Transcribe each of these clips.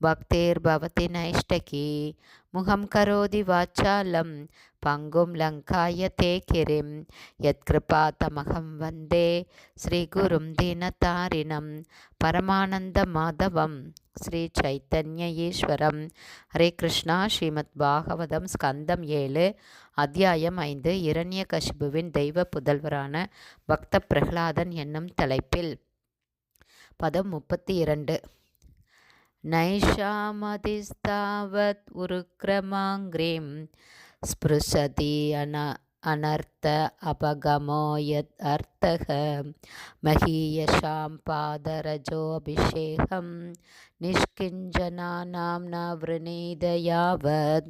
भक्तिर्भवति नैष्टकी मुखं करोति वाचालं पङ्गुं लङ्कायते किरिं यत्कृपातमहं वन्दे श्रीगुरुं दीनतारिणं परमानन्दमाधवं ஸ்ரீ ஈஸ்வரம் ஹரே கிருஷ்ணா ஸ்ரீமத் பாகவதம் ஸ்கந்தம் ஏழு அத்தியாயம் ஐந்து இரண்ய கசிபுவின் தெய்வ புதல்வரான பக்த பிரகலாதன் என்னும் தலைப்பில் பதம் முப்பத்தி இரண்டு நைஷாமதிஸ்தாவத் உருக்ரமாங்கிரீம் ஸ்பிருஷதி அன अनर्थ अपगमो यद् अर्थः महीयशां पादरजोऽभिषेकं நிஷ்கிஞ்சனானாம் ந விரணீத யாவத்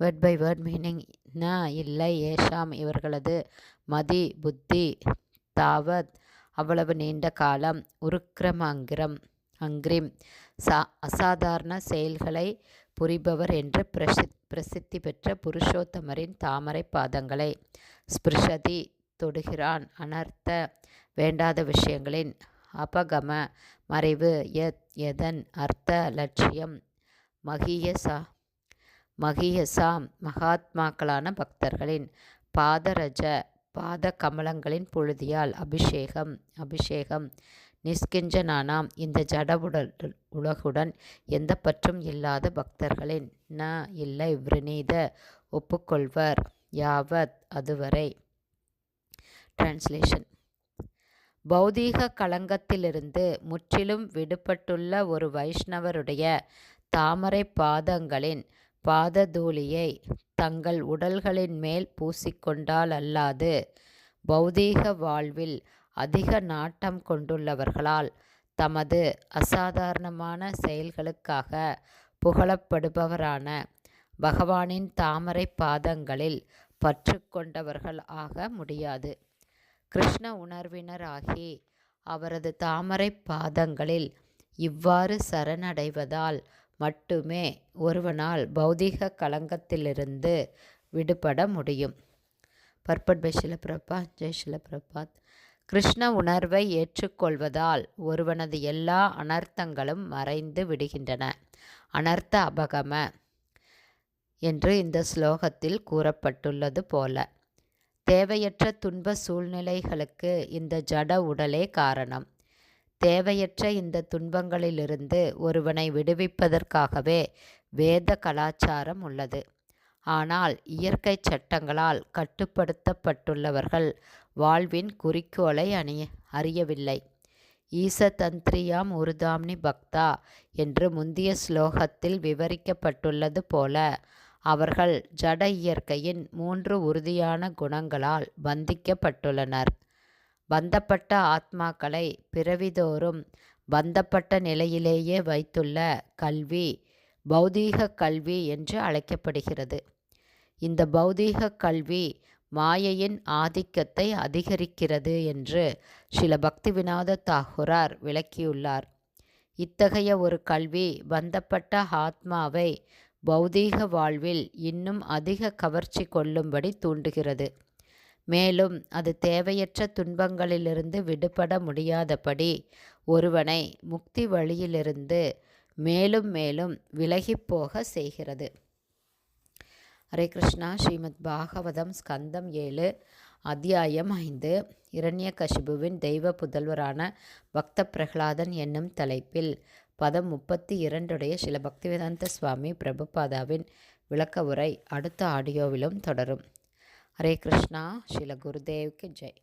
வேர்ட் பை வேர்ட் மீனிங் ந இல்லை ஏஷாம் இவர்களது மதி புத்தி தாவத் அவ்வளவு நீண்ட காலம் உருக்கிரமங்கிரம் அங்கிரிம் சா அசாதாரண செயல்களை புரிபவர் என்று பிரசி பிரசித்தி பெற்ற புருஷோத்தமரின் தாமரை பாதங்களை ஸ்பிருஷதி தொடுகிறான். அனர்த்த வேண்டாத விஷயங்களின் அபகம மறைவு எத் எதன் அர்த்த லட்சியம்? மகியசா மகியசாம் மகாத்மாக்களான பக்தர்களின் பாதரஜ பாத கமலங்களின் புழுதியால் அபிஷேகம் அபிஷேகம் நிஷ்கிஞ்சனானாம் இந்த ஜடவுடல் உலகுடன் எந்த பற்றும் இல்லாத பக்தர்களின் ந இல்லை விரணீத ஒப்புக்கொள்வர் யாவத் அதுவரை. டிரான்ஸ்லேஷன் பௌதீக களங்கத்திலிருந்து முற்றிலும் விடுபட்டுள்ள ஒரு வைஷ்ணவருடைய தாமரை பாதங்களின் பாததூளியை தங்கள் உடல்களின் மேல் பூசிக்கொண்டால் அல்லாது பௌதீக வாழ்வில் அதிக நாட்டம் கொண்டுள்ளவர்களால் தமது அசாதாரணமான செயல்களுக்காக புகழப்படுபவரான பகவானின் தாமரை பாதங்களில் பற்று கொண்டவர்கள் ஆக முடியாது. கிருஷ்ண உணர்வினராகி அவரது தாமரை பாதங்களில் இவ்வாறு சரணடைவதால் மட்டுமே ஒருவனால் பௌதீக களங்கத்திலிருந்து விடுபட முடியும். பர்பட் பை ஷிலபிரபாத் ஜெய் ஷிலபிரபாத் கிருஷ்ண உணர்வை ஏற்றுக்கொள்வதால் ஒருவனது எல்லா அனர்த்தங்களும் மறைந்து விடுகின்றன. அனர்த்த அபகம என்று இந்த ஸ்லோகத்தில் கூறப்பட்டுள்ளது போல. தேவையற்ற துன்ப சூழ்நிலைகளுக்கு இந்த ஜட உடலே காரணம். தேவையற்ற இந்த துன்பங்களிலிருந்து ஒருவனை விடுவிப்பதற்காகவே வேத கலாச்சாரம் உள்ளது. ஆனால் இயற்கை சட்டங்களால் கட்டுப்படுத்தப்பட்டுள்ளவர்கள் வாழ்வின் குறிக்கோளை அணிய அறியவில்லை. ஈசதந்திரியாம் உருதாம்னி பக்தா என்று முந்திய ஸ்லோகத்தில் விவரிக்கப்பட்டுள்ளது போல அவர்கள் ஜட இயற்கையின் மூன்று உறுதியான குணங்களால் பந்திக்கப்பட்டுள்ளனர். பந்தப்பட்ட ஆத்மாக்களை பிறவிதோறும் பந்தப்பட்ட நிலையிலேயே வைத்துள்ள கல்வி பௌதீக கல்வி என்று அழைக்கப்படுகிறது. இந்த பௌதீக கல்வி மாயையின் ஆதிக்கத்தை அதிகரிக்கிறது என்று சில பக்திவிநாத தாகுரார் விளக்கியுள்ளார். இத்தகைய ஒரு கல்வி பந்தப்பட்ட ஆத்மாவை பௌதீக வாழ்வில் இன்னும் அதிக கவர்ச்சி கொள்ளும்படி தூண்டுகிறது. மேலும் அது தேவையற்ற துன்பங்களிலிருந்து விடுபட முடியாதபடி ஒருவனை முக்தி வழியிலிருந்து மேலும் மேலும் விலகிப்போக செய்கிறது. ஹரே கிருஷ்ணா ஸ்ரீமத் பாகவதம் ஸ்கந்தம் ஏழு அத்தியாயம் ஐந்து இரண்ய கசிபுவின் தெய்வ புதல்வரான பக்த பிரகலாதன் என்னும் தலைப்பில் பதம் முப்பத்தி இரண்டுடைய சில பக்திவேதாந்த சுவாமி பிரபுபாதாவின் விளக்க உரை அடுத்த ஆடியோவிலும் தொடரும். ஹரே கிருஷ்ணா ஸ்ரீல குருதேவுக்கு ஜெய்.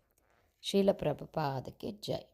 ஸ்ரீல பிரபுபாதுக்கு ஜெய்.